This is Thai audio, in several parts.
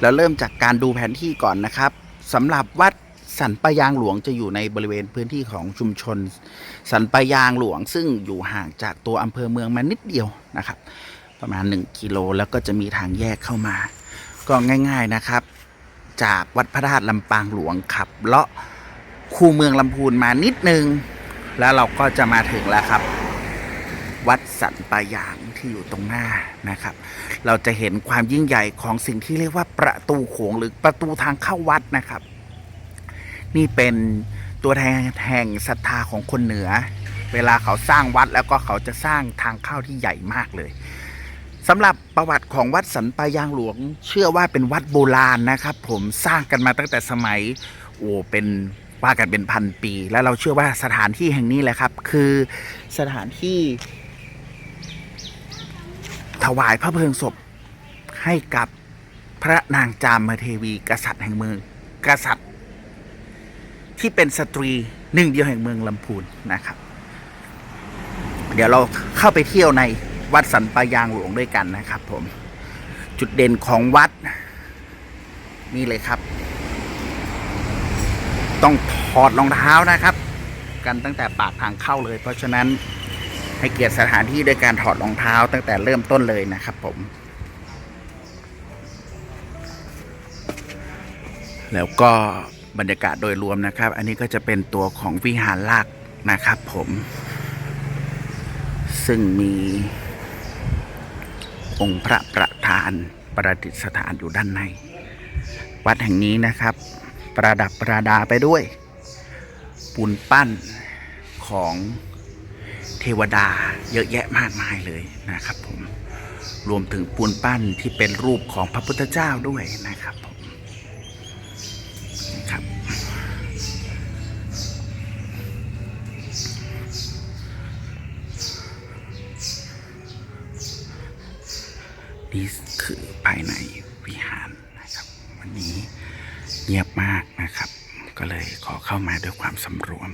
เราเริ่มจากการดูแผนที่ก่อนนะครับสำหรับวัดสันปะยางหลวงจะอยู่ในบริเวณพื้นที่ของชุมชน สันปะยางหลวงซึ่งอยู่ห่างจากตัวอำเภอเมืองมานิดเดียวนะครับ ประมาณ 1 กิโลแล้วก็จะมีทางแยกเข้ามา ก็ง่าย ๆนะครับ จากวัดพระธาตุลำปางหลวงขับเลาะคูเมืองลำพูนมานิดนึง แล้วเราก็จะมาถึงแล้วครับ วัดสันปะยางที่อยู่ตรงหน้านะครับ เราจะเห็นความยิ่งใหญ่ของสิ่งที่เรียกว่าประตูโขงหรือประตูทางเข้าวัดนะครับ นี่เป็นตัวแทนแห่งศรัทธาของคนเหนือ เวลาเขาสร้างวัดแล้วก็เขาจะสร้างทางเข้าที่ใหญ่มากเลยสำหรับประวัติของวัดสันปะยางหลวง เชื่อว่าเป็นวัดโบราณนะครับ ผมสร้างกันมาตั้งแต่สมัยโอ้เป็นว่ากันเป็นพันปี แล้วเราเชื่อว่าสถานที่แห่งนี้แหละครับ คือสถานที่ ถวายพระเพลิงศพให้กับพระนางจามเทวี กษัตริย์แห่งเมืองกษัตริย์ ที่เป็นสตรีหนึ่งเดียวแห่งเมืองลำพูนนะครับ เดี๋ยวเราเข้าไปเที่ยวในวัดสันปะยางหลวงด้วยกันนะครับ ผมจุดเด่นของวัด นี่เลยครับ ต้องถอดรองเท้านะครับ กันตั้งแต่ปากทางเข้าเลย เพราะฉะนั้น ให้เกียรติสถานที่ด้วยการถอดรองเท้าตั้งแต่เริ่มต้นเลยนะครับผม แล้วก็บรรยากาศโดยรวมนะครับ อันนี้ก็จะเป็นตัวของวิหารลากนะครับผม ซึ่งมีองค์พระประธานประดิษฐานอยู่ด้านใน วัดแห่งนี้นะครับ ประดับประดาไปด้วยปูนปั้นของ ทวดาเยอะแยะมากมายเลยนะครับผมรวมถึงปูนปั้นที่เป็นรูปของพระพุทธเจ้าด้วยนะครับผมครับ นี่คือภายในวิหารนะครับ วันนี้เงียบมากนะครับ ก็เลยขอเข้ามาด้วยความสำรวม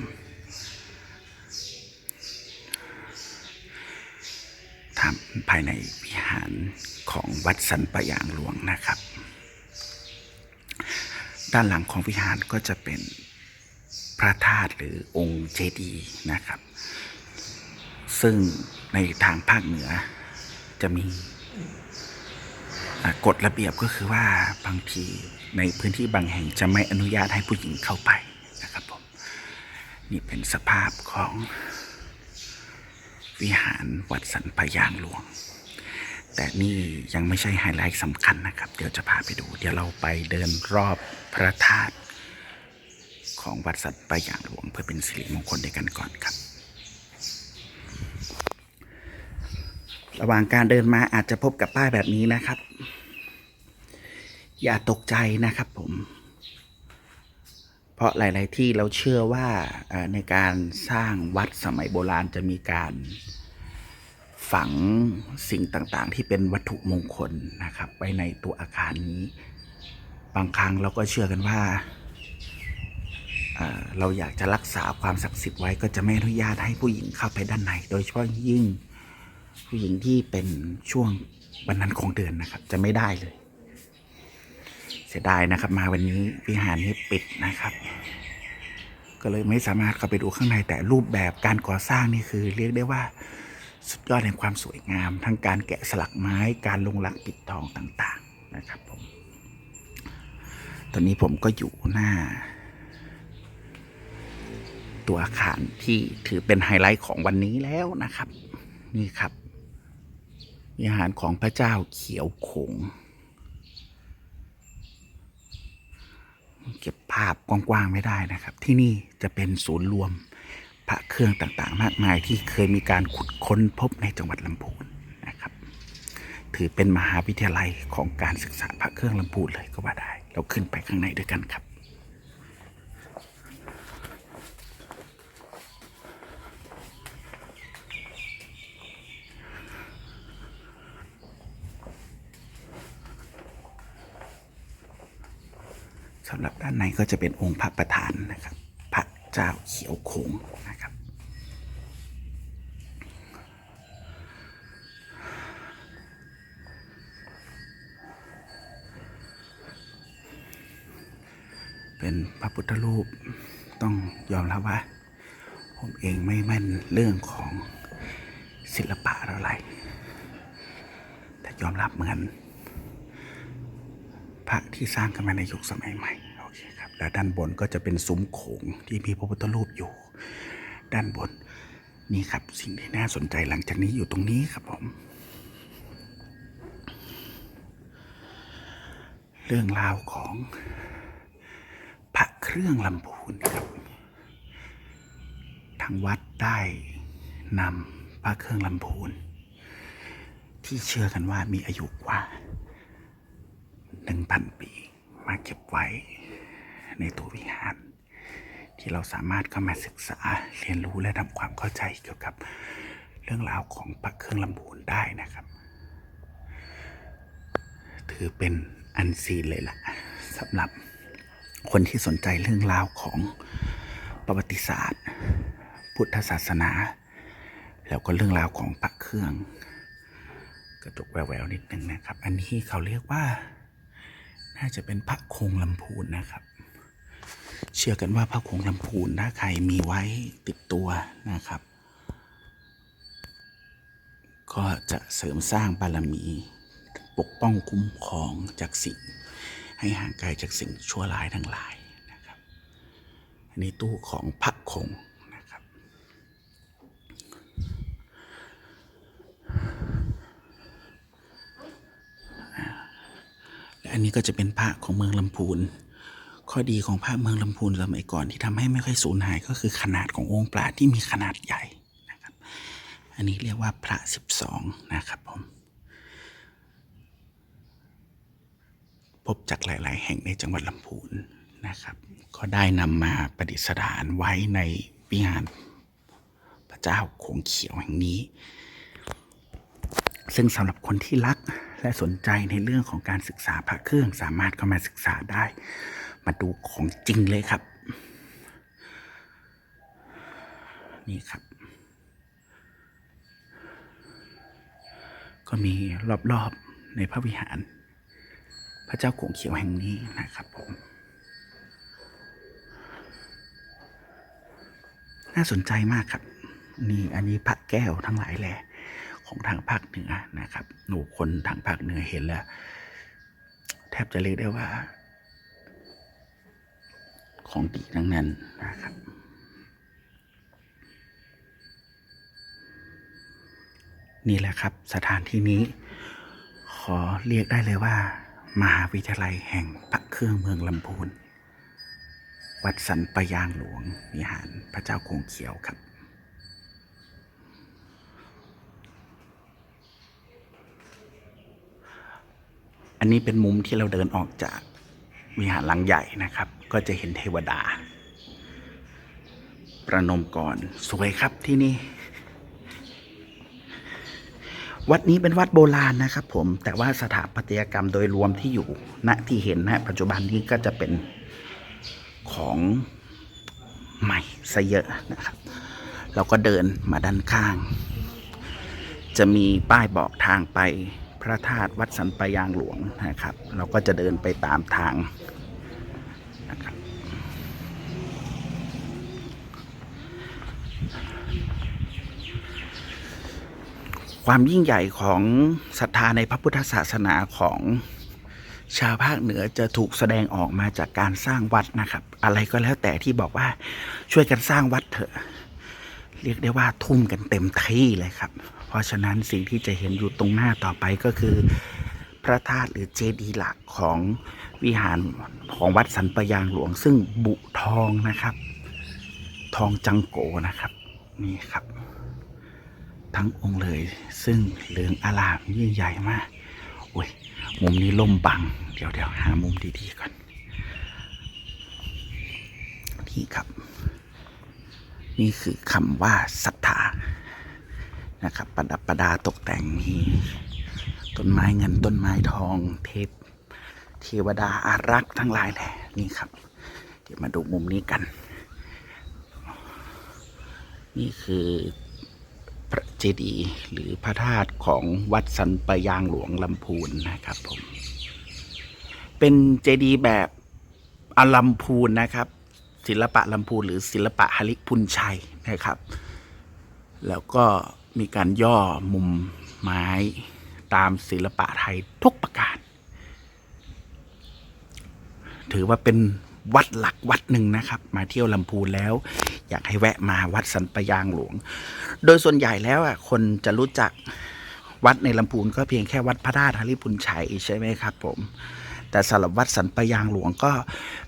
ทำ ภายในวิหารของวัดสันปะยางหลวงนะครับ ด้านหลังของวิหารก็จะเป็นพระธาตุหรือองค์เจดีย์นะครับ ซึ่งในทางภาคเหนือจะมีกฎระเบียบก็คือว่าบางทีในพื้นที่บางแห่งจะไม่อนุญาตให้ผู้หญิงเข้าไปนะครับผมนี่เป็นสภาพของ วิหารวัดสันปะยางหลวง แต่นี่ยังไม่ใช่ไฮไลท์สำคัญนะครับ เดี๋ยวจะพาไปดู เดี๋ยวเราไปเดินรอบพระธาตุของวัดสันปะยางหลวง เพื่อเป็นสิริมงคลด้วยกันก่อนครับ ระหว่างการเดินมาอาจจะพบกับป้ายแบบนี้นะครับ อย่าตกใจนะครับผม ราะหลาย ๆ ที่เราเชื่อว่าในการสร้างวัดสมัยโบราณจะมีการฝังสิ่งต่าง ๆ ที่เป็นวัตถุมงคลนะครับไว้ในตัวอาคารนี้ บางครั้งเราก็เชื่อกันว่าเอ่อเราอยากจะรักษาความศักดิ์สิทธิ์ไว้ก็จะไม่อนุญาตให้ผู้หญิงเข้าไปด้านใน โดยเฉพาะยิ่งผู้หญิงที่เป็นช่วงวันนั้นของเดือนนะครับ จะไม่ได้เลย เสียดายนะครับ มาวันนี้วิหารนี้ปิดนะครับ ก็เลยไม่สามารถเข้าไปดูข้างในแต่รูปแบบการก่อสร้างนี่คือ เรียกได้ว่าสุดยอดแห่งความสวยงาม ทั้งการแกะสลักไม้การลงหลักปิดทองต่าง ๆนะครับผมตอนนี้ผมก็อยู่หน้า ตัวอาคารที่ถือเป็นไฮไลท์ของวันนี้แล้วนะครับ นี่ครับวิหารของพระเจ้าเขียวขง เก็บภาพกว้างๆไม่ได้นะครับ ที่นี่จะเป็นศูนย์รวมพระเครื่องต่างๆ มากมายที่เคยมีการขุดค้นพบในจังหวัดลำพูนนะครับ ถือเป็นมหาวิทยาลัยของการศึกษาพระเครื่องลำพูนเลยก็ว่าได้ เราขึ้นไปข้างในด้วยกันครับ สำหรับด้านในก็จะเป็นองค์พระประธานนะครับ พระเจ้าเขียวโขงนะครับ เป็นพระพุทธรูปต้องยอมรับว่า ผมเองไม่แม่นเรื่องของศิลปะอะไร แต่ยอมรับเหมือนพระที่สร้างขึ้นมาในยุคสมัยใหม่ แล้วด้านบนก็จะเป็นซุ้มโขงที่มีพระพุทธรูปอยู่ ด้านบนนี่ครับสิ่งที่น่าสนใจหลังจากนี้อยู่ตรงนี้ครับผม เรื่องราวของพระเครื่องลำพูนครับ ทางวัดได้นำพระเครื่องลำพูน ที่เชื่อกันว่ามีอายุกว่าหนึ่งพันปีมาเก็บไว้ ในตัววิหาร ที่เราสามารถเข้ามาศึกษาเรียนรู้และทำความเข้าใจเกี่ยวกับเรื่องราวของพระเครื่องลำพูนได้นะครับ ถือเป็นอันซีนเลยล่ะสำหรับคนที่สนใจเรื่องราวของประวัติศาสตร์ พุทธศาสนา แล้วก็เรื่องราวของพระเครื่อง กระจกแววๆนิดนึงนะครับ อันนี้เขาเรียกว่า น่าจะเป็นพระคงลำพูนนะครับ ชื่อกันว่าพระคงลำพูนถ้าใครมีไว้ติดตัวนะครับ ก็จะเสริมสร้างบารมี ปกป้องคุ้มครองจากสิ่ง ให้ห่างไกลจากสิ่งชั่วร้ายทั้งหลายนะครับ อันนี้ตู้ของพระคงนะครับ และอันนี้ก็จะเป็นพระของเมืองลำพูน ข้อดีของพระเมืองลำพูนสมัยก่อนที่ทำให้ไม่ค่อยสูญหายก็คือขนาดขององค์ปลาที่มีขนาดใหญ่นะครับ อันนี้เรียกว่าพระสิบสองนะครับผมพบจากหลาย ๆ แห่งในจังหวัดลำพูนนะครับ ก็ได้นำมาประดิษฐานไว้ในวิหารพระเจ้าโขงเขียวแห่งนี้ ซึ่งสำหรับคนที่รักและสนใจในเรื่องของการศึกษาพระเครื่องสามารถเข้ามาศึกษาได้ มาดูของจริงเลยครับ นี่ครับ ก็มีรอบๆในพระวิหาร พระเจ้าโขงเขียวแห่งนี้นะครับผม น่าสนใจมากครับ นี่อันนี้พระแก้วทั้งหลายแหล่ของทางภาคเหนือนะครับ หนูคนทางภาคเหนือเห็นแล้ว แทบจะเรียกได้ว่า ของดีทั้งนั้นนะครับ นี่แหละครับสถานที่นี้ ขอเรียกได้เลยว่า มหาวิทยาลัยแห่งพระเครื่องเมืองลำพูน วัดสันปยางหลวงวิหารพระเจ้าคงเขียวครับอันนี้เป็นมุมที่เราเดินออกจาก วิหารหลังใหญ่นะครับ ก็จะเห็นเทวดา ประนมก่อนสวยครับที่นี่ วัดนี้เป็นวัดโบราณนะครับ ผมแต่ว่าสถาปัตยกรรมโดยรวมที่อยู่ณที่เห็นนะปัจจุบันนี้ก็จะเป็นของใหม่ซะเยอะนะครับ เราก็เดินมาด้านข้าง จะมีป้ายบอกทางไปพระธาตุวัดสันปะยางหลวงนะครับ เราก็จะเดินไปตามทางนะครับ ความยิ่งใหญ่ของศรัทธาในพระพุทธศาสนาของชาวภาคเหนือจะถูกแสดงออกมาจากการสร้างวัดนะครับ อะไรก็แล้วแต่ที่บอกว่าช่วยกันสร้างวัดเถอะ เรียกได้ว่าทุ่มกันเต็มที่เลยครับ เพราะฉะนั้นสิ่งที่จะเห็นอยู่ตรงหน้าต่อไปก็คือ พระธาตุหรือเจดีย์หลักของวิหารของวัดสันปะยางหลวงซึ่งบุทองนะครับ ทองจังโกนะครับ นี่ครับ ทั้งองค์เลย ซึ่งเหลืองอลามยิ่งใหญ่มากโอ้ยมุมนี้ล่มบัง เดี๋ยวเดี๋ยวหามุมดีๆก่อนนี่ครับ นี่คือคำว่าศรัทธานะครับ ประดับประดาตกแต่งมีต้นไม้เงินต้นไม้ทองเทพเทวดาอารักษ์ทั้งหลายแหละนี่ครับ เดี๋ยวมาดูมุมนี้กัน นี่คือ เจดีย์หรือพระธาตุของวัดสันปะยางหลวงลำพูนนะครับผม เป็นเจดีย์แบบอลำพูนนะครับ ศิลปะลำพูนหรือศิลปะฮาริพุนชัยนะครับ แล้วก็มีการย่อมุมไม้ตามศิลปะไทยทุกประการ ถือว่าเป็น วัดหลักวัดหนึ่งนะครับ มาเที่ยวลำพูนแล้ว อยากให้แวะมาวัดสันปะยางหลวง โดยส่วนใหญ่แล้วอะคนจะรู้จักวัดในลำพูนก็เพียงแค่วัดพระธาตุฮาริพุนชัยใช่ไหมครับผม แต่สำหรับวัดสันปะยางหลวงก็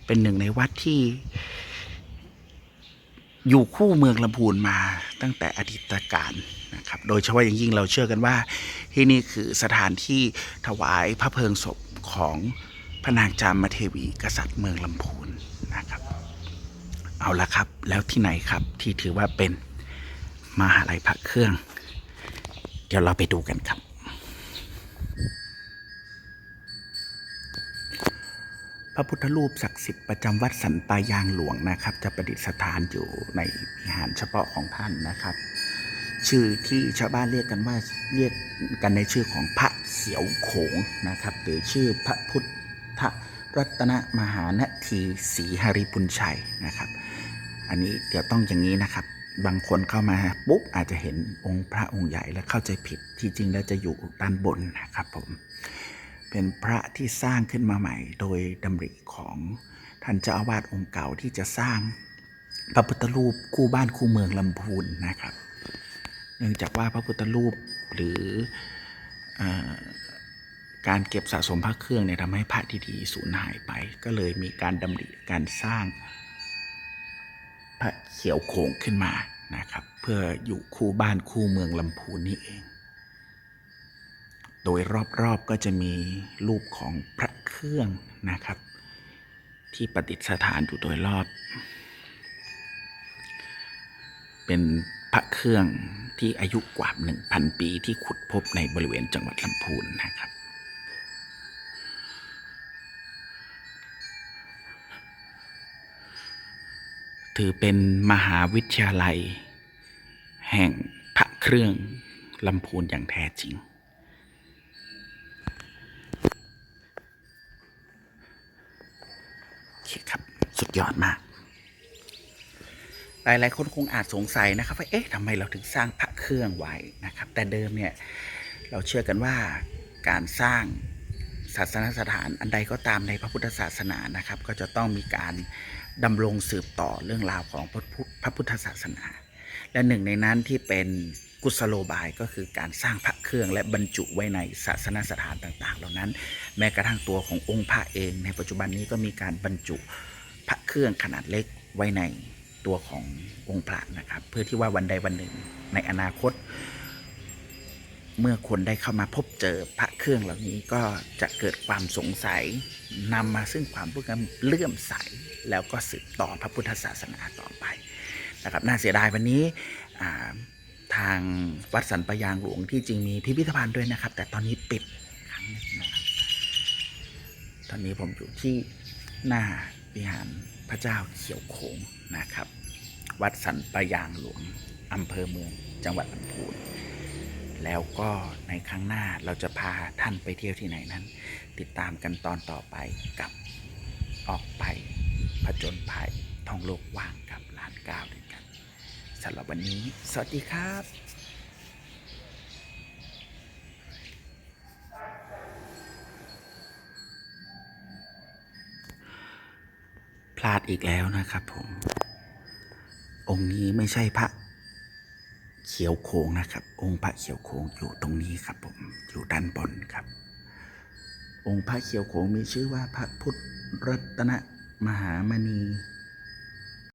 เป็นหนึ่งในวัดที่ อยู่คู่เมืองลำพูนมาตั้งแต่อดีตการนะครับ โดยเฉพาะอย่างยิ่งเราเชื่อกันว่า ที่นี่คือสถานที่ถวายพระเพลิงศพของพระนางจามเทวีกษัตริย์เมืองลำพูน เอาละครับ แล้วที่ไหนครับที่ถือว่าเป็นมหาลัยพระเครื่อง เดี๋ยวเราไปดูกันครับ พระพุทธรูปศักดิ์สิทธิ์ประจำวัดสันปายางหลวงนะครับ จะประดิษฐานอยู่ในวิหารเฉพาะของท่านนะครับ ชื่อที่ชาวบ้านเรียกกันว่าเรียกกันในชื่อของพระเขียวโขงนะครับ หรือชื่อพระพุทธรัตนมหานทีศรีหริพุนชัยนะครับ อันนี้เดี๋ยวต้องอย่างนี้นะครับ บางคนเข้ามาปุ๊บอาจจะเห็นองค์พระองค์ใหญ่แล้วเข้าใจผิดที่จริงแล้วจะอยู่ด้านบนนะครับผม เป็นพระที่สร้างขึ้นมาใหม่ โดยดำริของท่านเจ้าอาวาสองค์เก่าที่จะสร้างพระพุทธรูปคู่บ้านคู่เมืองลำพูนนะครับ เนื่องจากว่าพระพุทธรูปหรืออการเก็บสะสมพระเครื่องเนี่ยทำให้พระดีๆสูญหายไป ก็เลยมีการดำริการสร้าง ระเขียวโขงขึ้นมานะครับ เพื่ออยู่คู่บ้านคู่เมืองลำพูนนี่เอง โดยรอบๆก็จะมีรูปของพระเครื่องนะครับ ที่ประดิษฐานอยู่โดยรอบ เป็นพระเครื่องที่อายุกว่า 1,000 ปีที่ขุดพบในบริเวณจังหวัดลำพูนนะครับ ถือเป็นมหาวิทยาลัย แห่งพระเครื่องลำพูนอย่างแท้จริง โอเคครับ สุดยอดมาก หลาย ๆ คนคงอาจสงสัยนะครับว่าเอ๊ะทำไมเราถึงสร้างพระเครื่องไว้นะครับ แต่เดิมเนี่ย เราเชื่อกันว่าการสร้างศาสนสถานอันใดก็ตามในพระพุทธศาสนานะครับ ก็จะต้องมีการ ดำรงสืบต่อเรื่องราวของพระพุทธพระพุทธศาสนา และหนึ่งในนั้นที่เป็นกุศโลบายก็คือการสร้างพระเครื่องและบรรจุไว้ในศาสนสถานต่างๆ เหล่านั้น แม้กระทั่งตัวขององค์พระเอง ในปัจจุบันนี้ก็มีการบรรจุพระเครื่องขนาดเล็กไว้ในตัวขององค์พระนะครับ เพื่อที่ว่าวันใดวันหนึ่งในอนาคต เมื่อคนได้เข้ามาพบเจอพระเครื่องเหล่านี้ก็จะเกิดความสงสัยนำมาซึ่งความเลื่อมใส แล้วก็สืบต่อพระพุทธศาสนาต่อไปนะครับน่าเสียดายวันนี้ทางวัดสันปะยางหลวงที่จริงมีพิพิธภัณฑ์ด้วยนะครับ แต่ตอนนี้ปิดครั้งนึงนะครับตอนนี้ผมอยู่ที่หน้าวิหารพระเจ้าเขียวโขงนะครับ วัดสันปะยางหลวงอำเภอเมืองจังหวัดลำพูน แล้วก็ในครั้งหน้าเราจะพาท่านไปเที่ยวที่ไหนนั้น ติดตามกันตอนต่อไปกับออกไปผจญภัยท่องโลกว่างกับล้านก้าวด้วยกันสำหรับวันนี้ สวัสดีครับพลาดอีกแล้วนะครับผม องค์นี้ไม่ใช่พระ ขียวโค้งนะครับ องค์พระเขียวโค้งอยู่ตรงนี้ครับผมอยู่ด้านบนครับ องค์พระเขียวโค้งมีชื่อว่าพระพุทธรัตนมหามณี